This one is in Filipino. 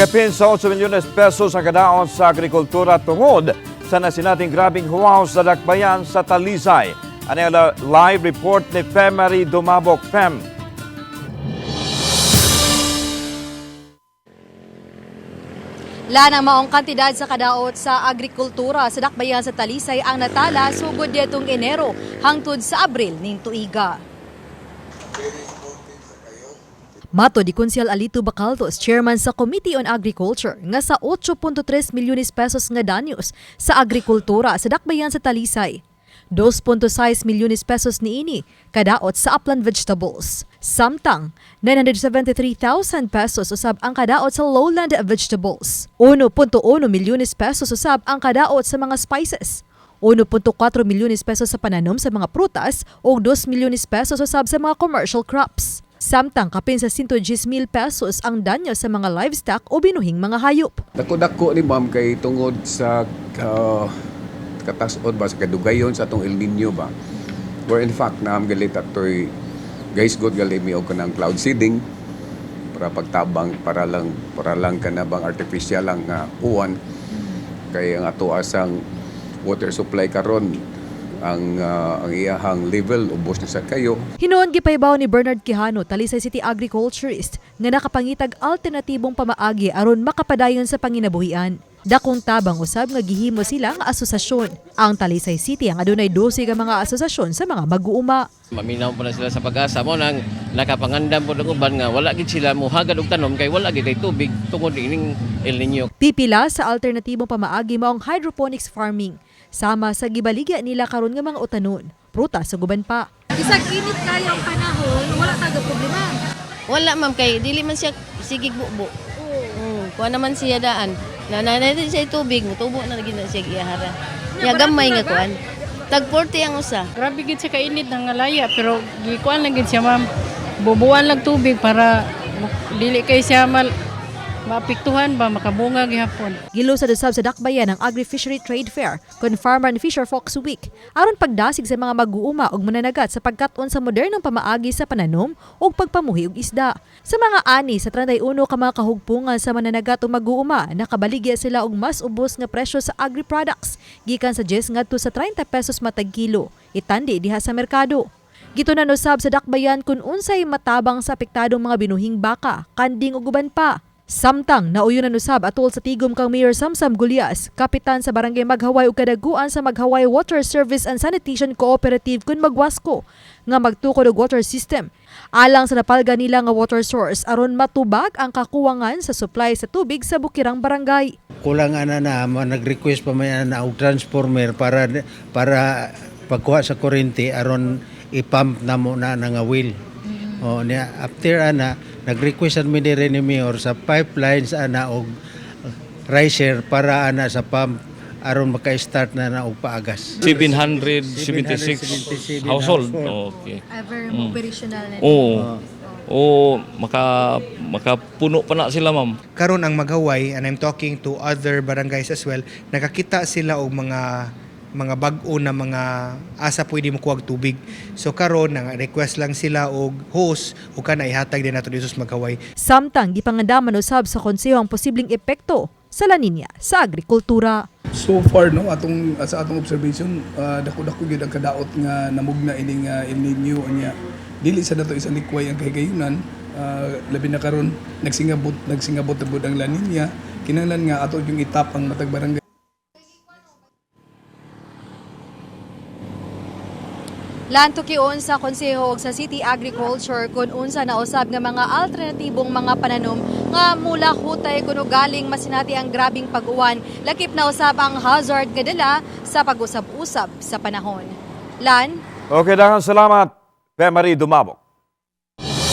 Kapin sa 8 milyones pesos ang kadaon sa agrikultura tungod sa nasinating grabing huwaw sa dakbayan sa Talisay. Ano yung live report ni Femary Dumabok Fem. Lanang maong kantidad sa kadaot sa agrikultura sa dakbayan sa Talisay ang natala sugod detong Enero hangtod sa Abril ning tuiga. Mato di Konsyal Alito Bacaldos, chairman sa Committee on Agriculture, nga sa 8.3 milyones pesos nga danyos sa agrikultura sa dakbayan sa Talisay. 2.6 milyones pesos niini kadaot sa upland vegetables. Samtang 973,000 pesos usab ang kadaot sa lowland vegetables. 1.1 milyones pesos usab ang kadaot sa mga spices. 1.4 milyones pesos sa pananom sa mga prutas o 2 milyones pesos usab sa mga commercial crops. Samtang kapin sa 110 mil pesos ang danyo sa mga livestock o binuhing mga hayop. Dako-dako ni ma'am kay tungod sa uh, katasod ba sa kadugayon sa atong El Nino ba. Where in fact na galit atoy guys good gali mi og kanang cloud seeding para pagtabang para lang para lang kana bang artificial lang nga uwan kay ang ato asang water supply karon ang uh, ang iyahang level ubos na sa kayo Hinoon gipaybaw ni Bernard Quijano, Talisay City agriculturist, nga nakapangitag alternatibong pamaagi aron makapadayon sa panginabuhian. Dakong tabang usab nga gihimo sila nga asosasyon. Ang Talisay City ang adunay 12 ka mga asosasyon sa mga mag-uuma. Maminaw po na sila sa pag-asa mo nang nakapangandam po ng uban nga wala gid sila mo hagad og tanom kay wala gid kay tubig tungod ining El Nino. Pipila sa alternatibong pamaagi mao ang hydroponics farming. Sama sa gibaligya nila karon nga mga utanon, prutas sa guban pa. Isang init kayang panahon, wala taga problema. Wala ma'am kay dili man siya sigig bubo. Mm, kuha naman siya daan. Na nanay siya tubig, mutubo na lagi na siya iyahara. Ya gamay nga kuan. Tag 40 ang usa. Grabe gid sa kainit ng alaya, pero gikuan lang gid siya ma'am. Bubuan lang tubig para dili kay siya mal maapektuhan ba makabunga gihapon. Gilo sa dusab sa dakbayan ang Agri-Fishery Trade Fair kon Farmer and Fisher Folks Week aron pagdasig sa mga mag-uuma og mananagat sa pagkat-on sa modernong pamaagi sa pananom ug pagpamuhi og isda. Sa mga ani sa 31 ka mga kahugpungan sa mananagat ug mag-uuma nakabaligya sila og mas ubos nga presyo sa agri-products gikan sa 10 ngadto sa 30 pesos matag kilo. Itandi diha sa merkado. Gito na usab sa dakbayan kung unsay matabang sa apektadong mga binuhing baka, kanding ug uban pa. Samtang nauyo na usab atol sa tigom kang Mayor Samsam Gulias, kapitan sa barangay Maghaway ug kadaguan sa Maghaway Water Service and Sanitation Cooperative kun Magwasko nga magtukod og water system alang sa napalga nila nga water source aron matubag ang kakuwangan sa supply sa tubig sa bukirang barangay. kulang ana na nag-request pa may ana og transformer para para pagkuha sa kuryente aron ipump na mo na nga wheel. O niya after ana nag-request mi dire ni mayor sa pipelines ana og riser para ana sa pump aron maka-start na na og paagas. 776 household. Okay. Ever operational na. Oo. Oo, maka makapuno pa na sila, ma'am. karon ang maghaway and I'm talking to other barangays as well nakakita sila og mga mga bag-o na mga asa pwede mo kuwag tubig. So karon nang request lang sila og hose o kana ihatag din nato dito sa maghaway. Samtang gipangandaman usab sa konseho ang posibleng epekto sa La Nina sa agrikultura. So far no atong sa atong observation uh, dako-dako gyud ang kadaot nga namugna ining uh, El Nino nya dili sa nato isang likway ang kahigayunan. Uh, labi na karon nagsingabot nagsingabot tubod ang La Nina kinahanglan nga ato yung itap ang matag barangay Lantukion sa konseho ug sa City Agriculture kung unsa na usab nga mga alternatibong mga pananom nga mula hutay kuno galing masinati ang grabing pag-uwan lakip na usab ang hazard nga dala sa pag-usab-usab sa panahon. Lan, Okay, daghang salamat, Femary Dumabok.